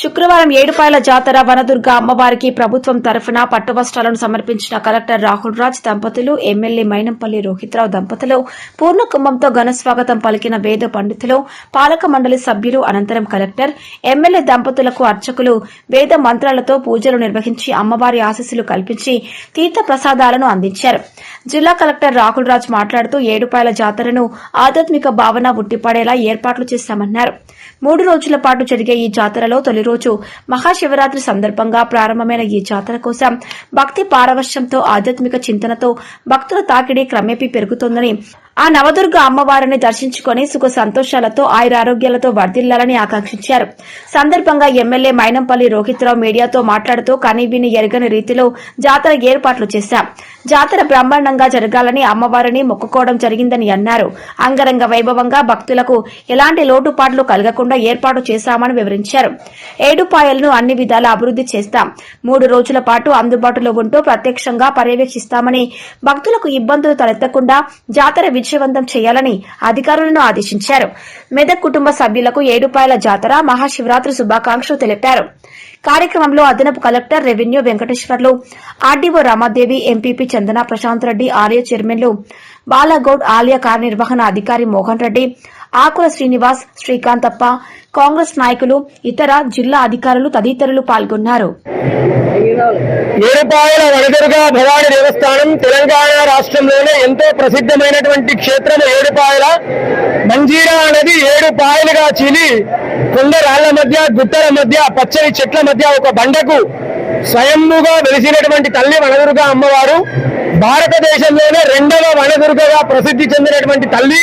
శుక్రవారం ఏడుపాయల జాతర వనదుర్గ అమ్మవారికి ప్రభుత్వం తరఫున పట్టువస్త్రాలను సమర్పించిన కలెక్టర్ రాహుల్ రాజ్ దంపతులు ఎమ్మెల్యే మైనంపల్లి రోహిత్రావు దంపతులు పూర్ణ కుంభంతో ఘన స్వాగతం పలికిన వేద పండితులు పాలక మండలి సభ్యులు అనంతరం కలెక్టర్ ఎమ్మెల్యే దంపతులకు అర్చకులు వేద మంత్రాలతో పూజలు నిర్వహించి అమ్మవారి ఆశీస్సులు కల్పించి తీర్థ ప్రసాదాలను అందించారు. జిల్లా కలెక్టర్ రాహుల్ రాజ్ మాట్లాడుతూ ఏడుపాయల జాతరను ఆధ్యాత్మిక భావన ఉట్టిపడేలా ఏర్పాట్లు చేశామన్నారు మూడు రోజుల పాటు జరిగే ఈ జాతరలో తొలి రోజు మహాశివరాత్రి సందర్భంగా ప్రారంభమైన ఈ జాతర కోసం భక్తి పారవశ్యంతో ఆధ్యాత్మిక చింతనతో భక్తుల తాకిడి క్రమేపీ పెరుగుతోందని ఆ నవదుర్గ అమ్మవారిని దర్శించుకుని సుఖ సంతోషాలతో ఆయురారోగ్యాలతో వర్ధిల్లాలని ఆకాంక్షించారు. సందర్భంగా ఎమ్మెల్యే మైనంపల్లి రోహిత్రావు మీడియాతో మాట్లాడుతూ కనీవిని ఎరగని రీతిలో జాతర ఏర్పాట్లు చేశాం. జాతర బ్రహ్మాండంగా జరగాలని అమ్మవారిని మొక్కుకోవడం జరిగిందని అన్నారు. అంగరంగ వైభవంగా భక్తులకు ఎలాంటి లోటుపాట్లు కలగకుండా ఏర్పాటు చేశామని వివరించారు. ఏడుపాయలను అన్ని విధాల అభివృద్ది చేస్తాం. మూడు రోజుల పాటు అందుబాటులో ఉంటూ ప్రత్యక్షంగా పర్యవేక్షిస్తామని భక్తులకు ఇబ్బందులు తలెత్తకుండా జాతర విజయవంతం చేయాలని అధికారులను ఆదేశించారు. మెదక్ కుటుంబ సభ్యులకు ఏడుపాయల జాతర మహాశివరాత్రి శుభాకాంక్షలు తెలిపారు. కార్యక్రమంలో అదనపు collector revenue Venkateswarlu RDO Ramadevi MPP Chandana Prashanth Reddy ఆలయ చైర్మన్లు బాలాగౌడ్ ఆలయ కార్యనిర్వహణ అధికారి మోహన్ రెడ్డి ఆకుల శ్రీనివాస్ శ్రీకాంతప్ప కాంగ్రెస్ నాయకులు ఇతర జిల్లా అధికారులు తదితరులు పాల్గొన్నారు. ఏడుపాయల వడదరుగా భవాని దేవస్థానం తెలంగాణ రాష్ట్రంలోనే ఎంతో ప్రసిద్ధమైనటువంటి క్షేత్రం ఏడుపాయల. మంజీరా అనేది ఏడు పాయలుగా చీలి కొండ రాళ్ళ మధ్య గుట్టల మధ్య పచ్చని చెట్ల మధ్య ఒక బండకు స్వయంభుగా వెలిసినటువంటి తల్లి వనదుర్గ అమ్మవారు. భారతదేశంలోనే రెండవ వనదుర్గగా ప్రసిద్ధి చెందినటువంటి తల్లి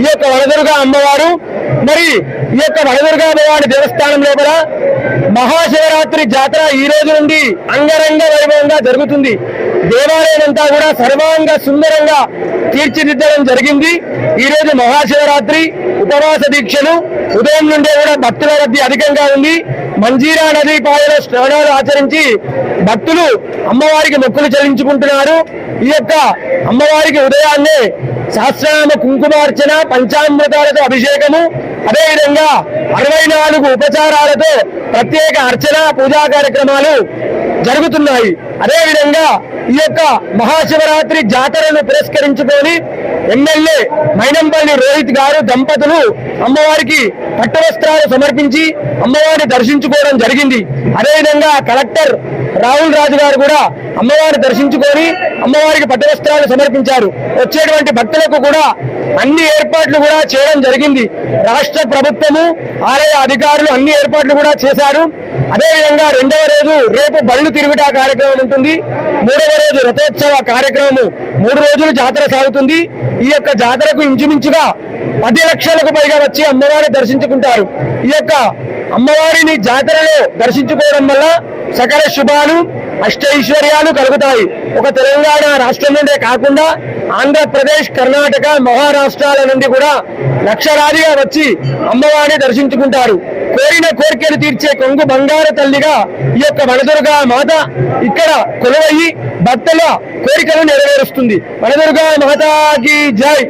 ఈ యొక్క వనదుర్గ అమ్మవారు. మరి ఈ యొక్క వనదుర్గ అమ్మవారి దేవస్థానం లోపల మహాశివరాత్రి జాతర ఈ రోజు నుండి అంగరంగ వైభవంగా జరుగుతుంది. దేవాలయం అంతా కూడా సర్వాంగ సుందరంగా తీర్చిదిద్దడం జరిగింది. ఈ రోజు మహాశివరాత్రి ఉపవాస దీక్షలు ఉదయం నుండే కూడా భక్తుల రద్దీ అధికంగా ఉంది. మంజీరా నదీ పాయలో స్నానాలు ఆచరించి భక్తులు అమ్మవారికి మొక్కులు చెల్లించుకుంటున్నారు. ఈ యొక్క అమ్మవారికి ఉదయాన్నే సహస్రనామ కుంకుమార్చన పంచామృతాలతో అభిషేకము. అదేవిధంగా అరవై నాలుగు ఉపచారాలతో ప్రత్యేక అర్చన పూజా కార్యక్రమాలు జరుగుతున్నాయి. అదేవిధంగా ఈ యొక్క మహాశివరాత్రి జాతరను పురస్కరించుకొని ఎమ్మెల్యే మైనంపల్లి రోహిత్ గారు దంపతులు అమ్మవారికి పట్టవస్త్రాలు సమర్పించి అమ్మవారిని దర్శించుకోవడం జరిగింది. అదేవిధంగా కలెక్టర్ రాహుల్ రాజు గారు కూడా అమ్మవారిని దర్శించుకొని అమ్మవారికి పట్టవస్త్రాలు సమర్పించారు. వచ్చేటువంటి భక్తులకు కూడా అన్ని ఏర్పాట్లు కూడా చేయడం జరిగింది. రాష్ట్ర ప్రభుత్వము ఆలయ అధికారులు అన్ని ఏర్పాట్లు కూడా చేశారు. అదేవిధంగా రెండవ రోజు రేపు బళ్ళు తిరుగుట కార్యక్రమం ఉంటుంది. మూడవ రోజు రథోత్సవ కార్యక్రమము మూడు రోజులు జాతర సాగుతుంది. ఈ యొక్క జాతరకు ఇంచుమించుగా పది లక్షలకు పైగా వచ్చి అమ్మవారిని దర్శించుకుంటారు. ఈ యొక్క అమ్మవారిని జాతరలో దర్శించుకోవడం వల్ల సకల శుభాలు అష్టైశ్వర్యాలు కలుగుతాయి. ఒక తెలంగాణ రాష్ట్రం నుండే కాకుండా ఆంధ్రప్రదేశ్ కర్ణాటక మహారాష్ట్రాల నుండి కూడా లక్షలాదిగా వచ్చి అమ్మవారిని దర్శించుకుంటారు. కోరిన కోరికలు తీర్చే కొంగు బంగారు తల్లిగా ఈ యొక్క వనదుర్గా మాత ఇక్కడ కొలువయ్యి భక్తుల కోరికలు నెరవేరుస్తుంది. మనదుర్గా మాతాకి జై.